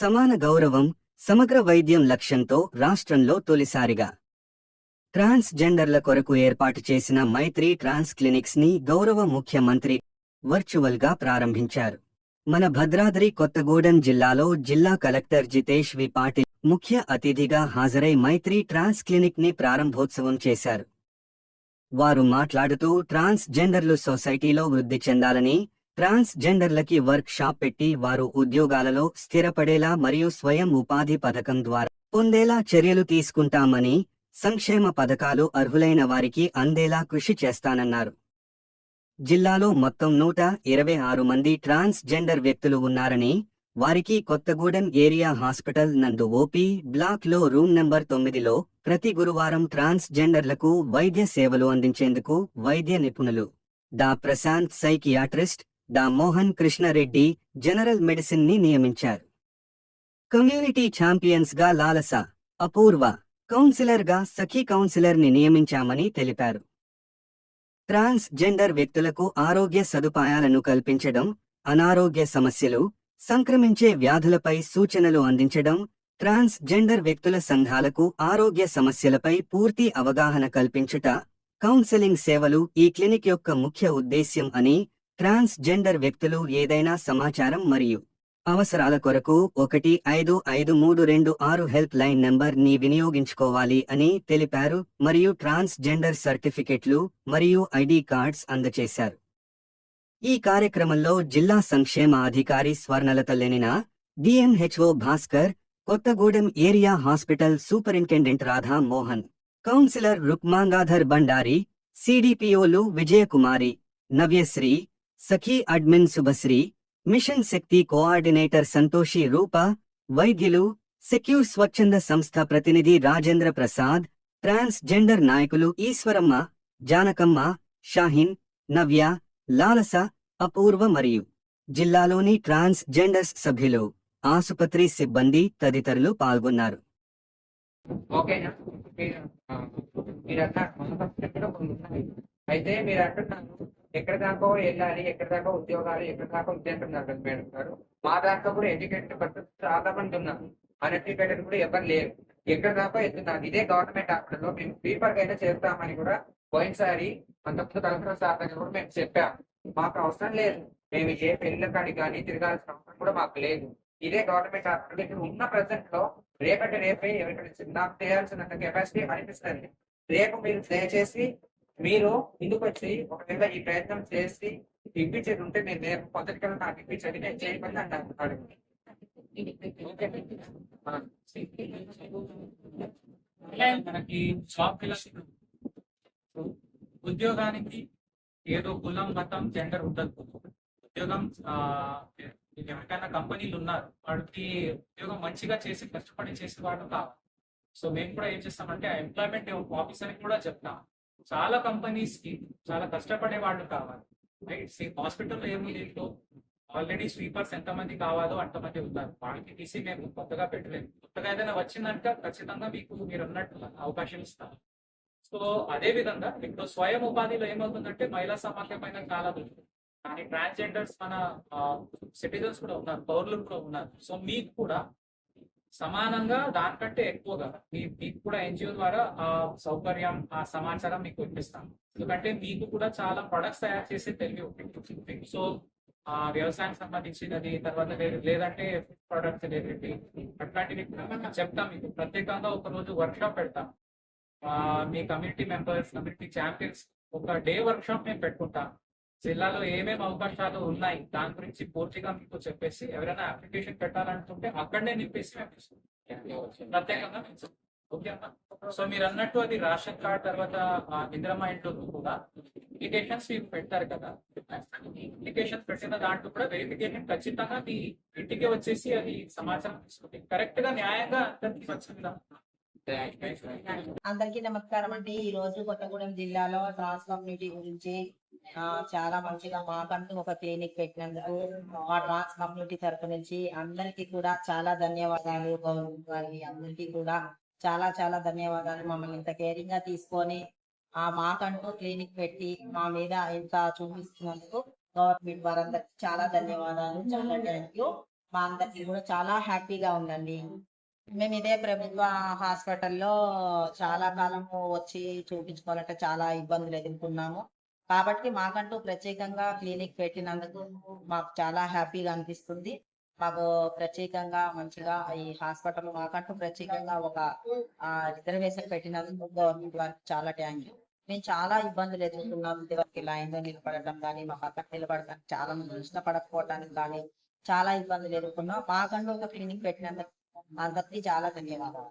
సమాన గౌరవం సమగ్ర వైద్యం లక్ష్యంతో రాష్ట్రంలో తొలిసారిగా ట్రాన్స్ జెండర్ల కొరకు ఏర్పాటు చేసిన మైత్రి ట్రాన్స్ క్లినిక్స్ని గౌరవ ముఖ్యమంత్రి వర్చువల్గా ప్రారంభించారు. మన భద్రాద్రి కొత్తగూడెం జిల్లాలో జిల్లా కలెక్టర్ జితేష్ వి. పాటిల్ ముఖ్య అతిథిగా హాజరై మైత్రి ట్రాన్స్ క్లినిక్ని ప్రారంభోత్సవం చేశారు. వారు మాట్లాడుతూ ట్రాన్స్ జెండర్లు సొసైటీలో వృద్ధి చెందాలని ట్రాన్స్ జెండర్లకి వర్క్ షాప్ పెట్టి వారు ఉద్యోగాలలో స్థిరపడేలా మరియు స్వయం ఉపాధి పథకం ద్వారా పొందేలా చర్యలు తీసుకుంటామని సంక్షేమ పథకాలు అర్హులైన వారికి అందేలా కృషి చేస్తానన్నారు. జిల్లాలో మొత్తం నూట ఇరవై ఆరు మంది ట్రాన్స్ జెండర్ వ్యక్తులు ఉన్నారని వారికి కొత్తగూడెం ఏరియా హాస్పిటల్ నందు ఓపీ బ్లాక్లో రూమ్ నంబర్ తొమ్మిదిలో ప్రతి గురువారం ట్రాన్స్ జెండర్లకు వైద్య సేవలు అందించేందుకు వైద్య నిపుణులు డా ప్రశాంత్ సైకియాట్రిస్ట్ డా మోహన్ కృష్ణారెడ్డి జనరల్ మెడిసిన్ని నియమించారు. కమ్యూనిటీ ఛాంపియన్స్గా లాలస అపూర్వ కౌన్సిలర్గా సఖీ కౌన్సిలర్ని నియమించామని తెలిపారు. ట్రాన్స్ జెండర్ వ్యక్తులకు ఆరోగ్య సదుపాయాలను కల్పించడం అనారోగ్య సమస్యలు సంక్రమించే వ్యాధులపై సూచనలు అందించడం ట్రాన్స్ జెండర్ వ్యక్తుల సంఘాలకు ఆరోగ్య సమస్యలపై పూర్తి అవగాహన కల్పించుట కౌన్సెలింగ్ సేవలు ఈ క్లినిక్ యొక్క ముఖ్య ఉద్దేశ్యం అని ట్రాన్స్ జెండర్ వ్యక్తులు ఏదైనా సమాచారం మరియు అవసరాల కొరకు ఒకటి ఐదు ఐదు మూడు రెండు ఆరు హెల్ప్ లైన్ నంబర్ని వినియోగించుకోవాలి అని తెలిపారు మరియు ట్రాన్స్ జెండర్ సర్టిఫికెట్లు మరియు ఐడి కార్డ్స్ అందజేశారు ఈ కార్యక్రమంలో జిల్లా సంక్షేమ అధికారి Swarnalatha Lenina DMHO Bhaskar Kothagudem area hospital superintendent Radha Mohan counsellor Rukmangadhar Bandari సిడిపిఓలు Vijayakumari Navyasri Sakhi admin Subhasri mission Shakti coordinator Santoshi Rupa వైద్యులు సెక్యూర్ స్వచ్ఛంద సంస్థ ప్రతినిధి రాజేంద్ర ప్రసాద్ ట్రాన్స్ జెండర్ నాయకులు ఈశ్వరమ్మ జానకమ్మ షాహిన్ నవ్య లాలస అపూర్వ మరియు జిల్లాలోని ట్రాన్స్ జెండర్స్ సభ్యులు ఆసుపత్రి సిబ్బంది తదితరులు పాల్గొన్నారు. అయితే మీరు అంటున్నారు ఎక్కడ దాకా వెళ్ళాలి ఎక్కడ దాకా ఉద్యోగాలు ఎక్కడ దాకా ఉద్యోగం మేడం గారు. మా దాంట్లో కూడా ఎడ్యుకేటెడ్ పర్సన్స్ చాలా మంది ఉన్నారు అన్ఎడ్యుకేటెడ్ కూడా ఎవరు లేరు. ఎక్కడ దాకా వెళ్తున్నారు ఇదే గవర్నమెంట్ హాస్పిటల్లో మేము స్లీపర్గా చేస్తామని కూడా పోయినసారి పంతొమ్మిది కలెక్టర్ సార్ దగ్గర కూడా మేము చెప్పాము మాకు అవసరం లేదు. మేము ఏ పెళ్ళి కాడికి కానీ తిరగాల్సిన అవసరం కూడా మాకు లేదు. ఇదే గవర్నమెంట్ హాస్పిటల్ ఇక్కడ ఉన్న ప్రజెంట్లో రేపటి రేపే ఎవరికి నాకు చేయాల్సిన కెపాసిటీ అనిపిస్తుంది. రేపు మీరు దయచేసి మీరు ముందుకు వచ్చి ఒకవేళ ఈ ప్రయత్నం చేసి ఇప్పించేది ఉంటే నేను రేపు పొద్దుటికల్లా నాకు ఇప్పించండి నేను చేయమని అంటే అడుగు. మనకి షాప్ ఉద్యోగానికి ఏదో కులం మతం జెండర్ ఉండదు. ఉద్యోగం ఎవరికైనా కంపెనీలు ఉన్నారు వాడికి ఉద్యోగం మంచిగా చేసి కష్టపడి చేసే వాళ్ళు కావాలి. సో మేము కూడా ఏం చేస్తామంటే ఆ ఎంప్లాయ్మెంట్ ఆఫీసర్ కూడా చెప్తాం. చాలా కంపెనీస్కి చాలా కష్టపడే వాళ్ళు కావాలి. రైట్ హాస్పిటల్లో ఏమీ లేదు. ఆల్రెడీ స్వీపర్స్ ఎంతమంది కావాలో అంతమంది ఉన్నారు. వాళ్ళకి తీసి మేము కొత్తగా పెట్టలేము. కొత్తగా ఏదైనా వచ్చిందంటే ఖచ్చితంగా మీకు మీరు అన్నట్టు అవకాశం ఇస్తాం. సో అదే విధంగా ఇప్పుడు స్వయం ఉపాధిలో ఏమవుతుందంటే మహిళా సమాఖ్యమైన చాలా ఉంది కానీ ట్రాన్స్జెండర్స్ మన సిటిజన్స్ కూడా ఉన్నారు. పౌరులు కూడా ఉన్నారు. సో మీకు కూడా సమానంగా దానికంటే ఎక్కువగా. మీ- మీకు కూడా ఎన్జిఓ ద్వారా ఆ సౌకర్యం ఆ సమాచారం మీకు ఇప్పిస్తాం. ఎందుకంటే మీకు కూడా చాలా ప్రొడక్ట్స్ తయారు చేసే తెలివి ఉంటుంది. సో ఆ వ్యవసాయం సంబంధించినది తర్వాత లేదంటే లేదంటే ప్రొడక్ట్స్ డెలివరీ అట్లాంటివి కూడా చెప్తాం. మీకు ప్రత్యేకంగా ఒక రోజు వర్క్ షాప్ పెడతాం. ఆ, మీ కమ్యూనిటీ మెంబర్స్ కమ్యూనిటీ ఛాంపియన్స్ ఒక డే వర్క్ షాప్ మేము పెట్టుకుంటాం జిల్లాలో ఏమేమి అవకాశాలు ఉన్నాయి? దాని గురించి పూర్తిగా మీకు చెప్పేసి ఎవరైనా అప్లికేషన్ పెట్టాలనుకుంటే అక్కడనే నింపేసి మేము తీసుకుంటాం. ప్రత్యేకంగా ఓకే అమ్మా. సో మీరు అన్నట్టు అది రేషన్ కార్డ్ తర్వాత ఇందిరమ్మ ఇంట్లో కూడా అప్లికేషన్స్ మీరు పెట్టారు కదా? అప్లికేషన్ పెట్టిన దాంట్లో కూడా వెరిఫికేషన్ ఖచ్చితంగా మీ ఇంటికి వచ్చేసి అది సమాచారం తీసుకుంటే కరెక్ట్గా న్యాయంగా అందరికీ వచ్చింది? అందరికీ నమస్కారం అండి. ఈ రోజు కొత్తగూడెం జిల్లాలో ట్రాన్స్ కమ్యూనిటీ గురించి చాలా మంచిగా మాకంటూ ఒక క్లినిక్ పెట్టినందుకు మా ట్రాన్స్ కమ్యూనిటీ తరపు నుంచి అందరికీ కూడా చాలా ధన్యవాదాలు గౌరవ్ అందరికీ కూడా చాలా చాలా ధన్యవాదాలు. మమ్మల్ని ఇంత కేరింగ్గా తీసుకొని ఆ మాకంటూ క్లినిక్ పెట్టి మా మీద ఇంత చూపిస్తున్నందుకు గవర్నమెంట్ వారందరికీ చాలా ధన్యవాదాలు. చాలా థ్యాంక్ యూ మా అందరికి కూడా చాలా హ్యాపీగా ఉందండి. మేము ఇదే ప్రభుత్వ హాస్పిటల్లో చాలా కాలము వచ్చి చూపించుకోవాలంటే చాలా ఇబ్బందులు ఎదుర్కొన్నాము. కాబట్టి మాకంటూ ప్రత్యేకంగా క్లినిక్ పెట్టినందుకు మాకు చాలా హ్యాపీగా అనిపిస్తుంది. మాకు ప్రత్యేకంగా మంచిగా ఈ హాస్పిటల్ మాకంటూ ప్రత్యేకంగా ఒక రిజర్వేషన్ పెట్టినందుకు గవర్నమెంట్ వారికి చాలా థ్యాంక్ యూ. మేము చాలా ఇబ్బందులు ఎదుర్కొన్నాం ఇదివరకు లైన్లో నిలబడటం కానీ మా పక్కన నిలబడటానికి చాలా మంది ఇష్టపడకపోవటానికి కానీ చాలా ఇబ్బందులు ఎదుర్కొన్నాం. మాకంటూ ఒక క్లినిక్ పెట్టినందుకు అందరికీ చాలా ధన్యవాదాలు